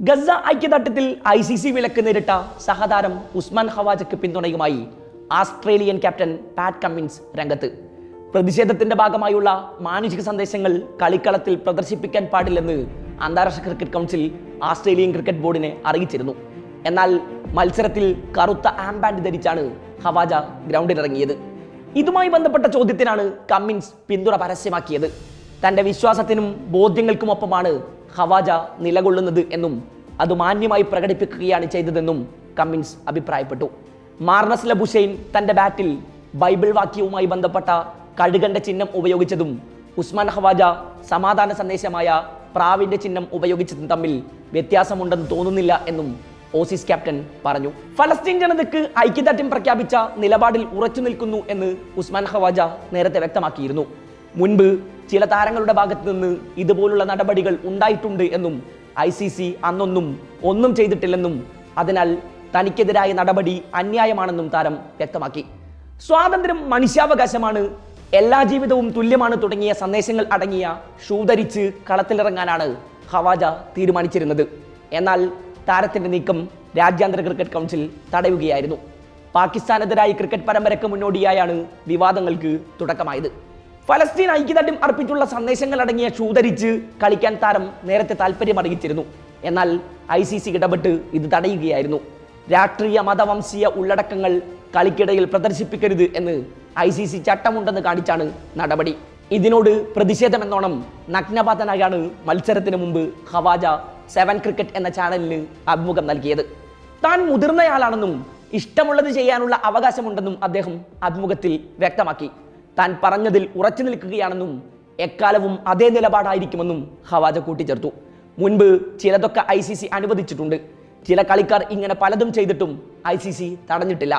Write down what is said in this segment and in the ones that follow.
Gaza ഐക്യദാർഢ്യത്തിൽ I C C വിലക്ക് നേരിട്ട സഹതാരം ഉസ്മാൻ ഹവാജയ്ക്ക് പിന്തുണയുമായി ആസ്ട്രേലിയൻ ക്യാപ്റ്റൻ പാറ്റ് കമ്മിൻസ് രംഗത്ത്. പ്രതിഷേധത്തിന്റെ ഭാഗമായുള്ള മാനുഷിക സന്ദേശങ്ങൾ കളിക്കളത്തിൽ പ്രദർശിപ്പിക്കാൻ പാടില്ലെന്ന് അന്താരാഷ്ട്ര ക്രിക്കറ്റ് കൗൺസിൽ ആസ്ട്രേലിയൻ ക്രിക്കറ്റ് ബോർഡിനെ അറിയിച്ചിരുന്നു. എന്നാൽ മത്സരത്തിൽ കറുത്ത ആംബാൻഡ് ധരിച്ചാണ് ഹവാജ ഗ്രൗണ്ടിലിറങ്ങിയത്. ഇതുമായി ബന്ധപ്പെട്ട ചോദ്യത്തിനാണ് കമ്മിൻസ് പിന്തുണ പരസ്യമാക്കിയത്. തന്റെ വിശ്വാസത്തിനും ബോധ്യങ്ങൾക്കുമൊപ്പമാണ് ഹവാജ നിലകൊള്ളുന്നത് എന്നും അത് മാന്യമായി പ്രകടിപ്പിക്കുകയാണ് ചെയ്തതെന്നും കമ്മിൻസ് അഭിപ്രായപ്പെട്ടു. മാർണസ് ലബുഷൈൻ തന്റെ ബാറ്റിൽ ബൈബിൾ വാക്യവുമായി ബന്ധപ്പെട്ട കഴുകന്റെ ചിഹ്നം ഉപയോഗിച്ചതും ഉസ്മാൻ ഹവാജ സമാധാന സന്ദേശമായ പ്രാവിന്റെ ചിഹ്നം ഉപയോഗിച്ചതും തമ്മിൽ വ്യത്യാസമുണ്ടെന്ന് തോന്നുന്നില്ല എന്നും ഓസീസ് ക്യാപ്റ്റൻ പറഞ്ഞു. ഫലസ്തീൻ ജനതയ്ക്ക് ഐക്യദാർഢ്യം പ്രഖ്യാപിച്ച നിലപാടിൽ ഉറച്ചു നിൽക്കുന്നു എന്ന് ഉസ്മാൻ ഹവാജ നേരത്തെ വ്യക്തമാക്കിയിരുന്നു. മുൻപ് ചില താരങ്ങളുടെ ഭാഗത്ത് നിന്ന് ഇതുപോലുള്ള നടപടികൾ ഉണ്ടായിട്ടുണ്ട് എന്നും ഐ സി സി അന്നൊന്നും ഒന്നും ചെയ്തിട്ടില്ലെന്നും അതിനാൽ തനിക്കെതിരായ നടപടി അന്യായമാണെന്നും താരം വ്യക്തമാക്കി. സ്വാതന്ത്ര്യം മനുഷ്യാവകാശമാണ് എല്ലാ ജീവിതവും തുല്യമാണ് തുടങ്ങിയ സന്ദേശങ്ങൾ അടങ്ങിയ ഷൂ ധരിച്ച് കളത്തിലിറങ്ങാനാണ് ഹവാജ തീരുമാനിച്ചിരുന്നത്. എന്നാൽ താരത്തിന്റെ നീക്കം രാജ്യാന്തര ക്രിക്കറ്റ് കൗൺസിൽ തടയുകയായിരുന്നു. പാകിസ്ഥാനെതിരായി ക്രിക്കറ്റ് പരമ്പരയ്ക്ക് മുന്നോടിയായാണ് വിവാദങ്ങൾക്ക് തുടക്കമായത്. ഫലസ്തീൻ ഐക്യദാർഢ്യം അർപ്പിച്ചുള്ള സന്ദേശങ്ങൾ അടങ്ങിയ ഷൂ കളിക്കാൻ താരം നേരത്തെ താല്പര്യം അറിയിച്ചിരുന്നു എന്നാൽ ഐ സി സി ഇടപെട്ട് ഇത് തടയുകയായിരുന്നു. രാഷ്ട്രീയ മതവംശീയ ഉള്ളടക്കങ്ങൾ കളിക്കിടയിൽ പ്രദർശിപ്പിക്കരുത് എന്ന് ഐ സി സി ചട്ടമുണ്ടെന്ന് കാണിച്ചാണ് നടപടി. ഇതിനോട് പ്രതിഷേധമെന്നോണം നഗ്നപാതനായാണ് മത്സരത്തിന് മുമ്പ് ഹവാജ സെവൻ ക്രിക്കറ്റ് എന്ന ചാനലിന് അഭിമുഖം നൽകിയത്. താൻ മുതിർന്നയാളാണെന്നും ഇഷ്ടമുള്ളത് ചെയ്യാനുള്ള അവകാശമുണ്ടെന്നും അദ്ദേഹം അഭിമുഖത്തിൽ വ്യക്തമാക്കി. താൻ പറഞ്ഞതിൽ ഉറച്ചു നിൽക്കുകയാണെന്നും എക്കാലവും അതേ നിലപാടായിരിക്കുമെന്നും ഹവാജ കൂട്ടിച്ചേർത്തു. മുൻപ് ചിലതൊക്കെ ഐ സി സി അനുവദിച്ചിട്ടുണ്ട്. ചില കളിക്കാർ ഇങ്ങനെ പലതും ചെയ്തിട്ടും ഐ സി സി തടഞ്ഞിട്ടില്ല.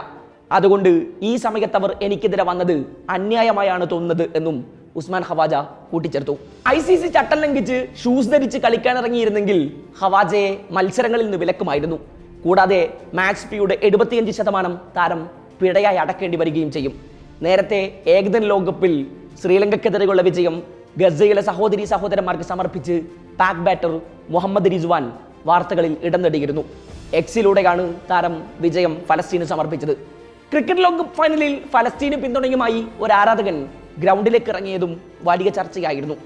അതുകൊണ്ട് ഈ സമയത്ത് അവർ എനിക്കെതിരെ വന്നത് അന്യായമായാണ് തോന്നുന്നത് എന്നും ഉസ്മാൻ ഹവാജ കൂട്ടിച്ചേർത്തു. ഐ സി സി ചട്ടം ലംഘിച്ച് ഷൂസ് ധരിച്ച് കളിക്കാനിറങ്ങിയിരുന്നെങ്കിൽ ഹവാജയെ മത്സരങ്ങളിൽ നിന്ന് വിലക്കുമായിരുന്നു. കൂടാതെ മാക്സ് പിയുടെ എഴുപത്തിയഞ്ച് ശതമാനം താരം പിഴയായി അടക്കേണ്ടി വരികയും ചെയ്യും. നേരത്തെ ഏകദിന ലോകകപ്പിൽ ശ്രീലങ്കക്കെതിരെയുള്ള വിജയം ഗസയിലെ സഹോദരി സഹോദരന്മാർക്ക് സമർപ്പിച്ച് പാക് ബാറ്റർ മുഹമ്മദ് റിസ്വാൻ വാർത്തകളിൽ ഇടം നേടിയിരുന്നു. എക്സിലൂടെയാണ് താരം വിജയം ഫലസ്തീന് സമർപ്പിച്ചത്. ക്രിക്കറ്റ് ലോകകപ്പ് ഫൈനലിൽ ഫലസ്തീന് പിന്തുണയുമായി ഒരു ആരാധകൻ ഗ്രൗണ്ടിലേക്ക് ഇറങ്ങിയതും വലിയ ചർച്ചയായിരുന്നു.